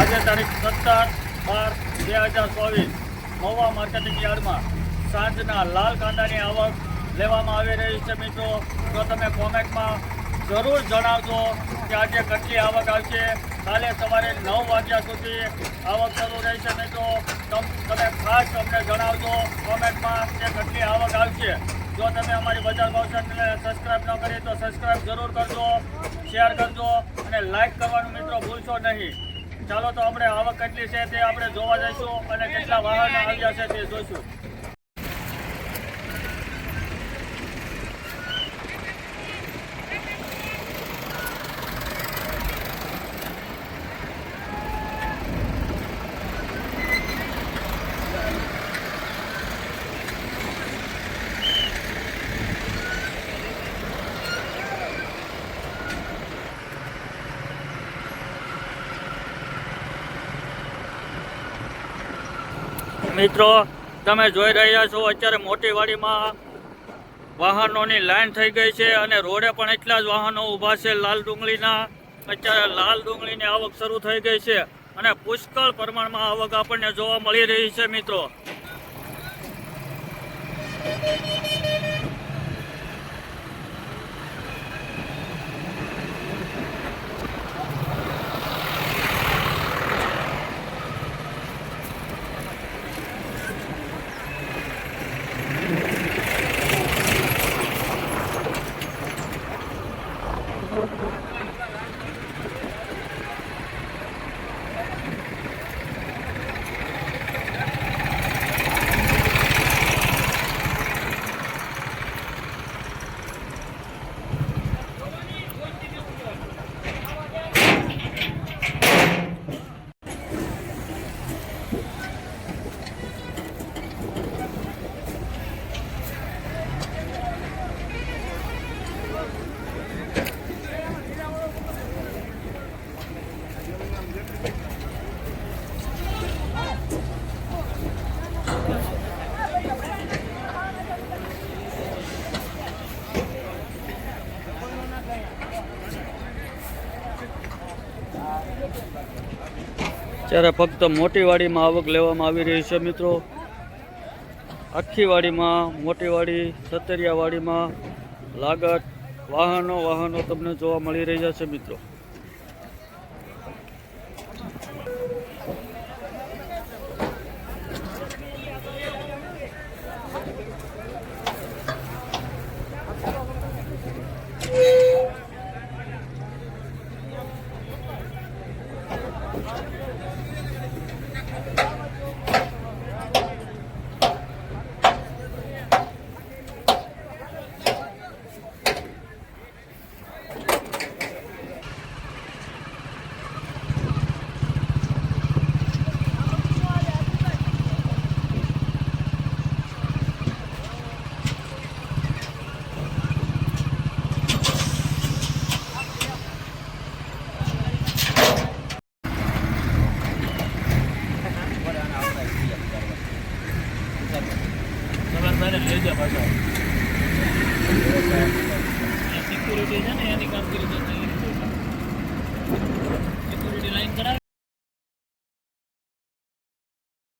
આજે તારીખ સત્તર બાર બે હજાર ચોવીસ, મહુવા માર્કેટિંગ યાર્ડમાં સાંજના લાલ કાંદાની આવક લેવામાં આવી રહી છે મિત્રો. તો તમે કોમેન્ટમાં જરૂર જણાવજો કે આજે કેટલી આવક આવશે કાલે સવારે નવ વાગ્યા સુધી આવક શરૂ રહેશે મિત્રો. તમ ખાસ અમને જણાવજો કોમેન્ટમાં કે કેટલી આવક આવશે જો તમે અમારી બજાર ભાવ ચેનલને સબસ્ક્રાઇબ ન કરી તો સબસ્ક્રાઇબ જરૂર કરજો, શેર કરજો અને લાઈક કરવાનું મિત્રો ભૂલશો નહીં. ચાલો તો આપણે આવક કેટલી છે તે આપણે જોવા જઈશું અને કેટલા વાહન આવ્યા છે તે જોઈશું. મિત્રો, તમે જોઈ રહ્યા છો, અત્યારે મોટી વાડીમાં વાહનોની લાઈન થઈ ગઈ છે અને રોડે પણ એટલા જ વાહનો ઊભા છે લાલ ડુંગળીના. અત્યારે લાલ ડુંગળીની આવક શરૂ થઈ ગઈ છે અને પુષ્કળ પ્રમાણમાં આવક આપણને જોવા મળી રહી છે, મિત્રો. ત્યારે ફક્ત મોટી વાડીમાં આવક લેવામાં આવી રહી છે, મિત્રો. આખી વાડીમાં, મોટી વાડી સતરિયા વાડીમાં લાગત, વાહનો વાહનો તમને જોવા મળી રહ્યા છે, મિત્રો. સિક્યુરિટી છે ને એની કામગીરી તો સિક્યુરિટી લાઈન કરાવે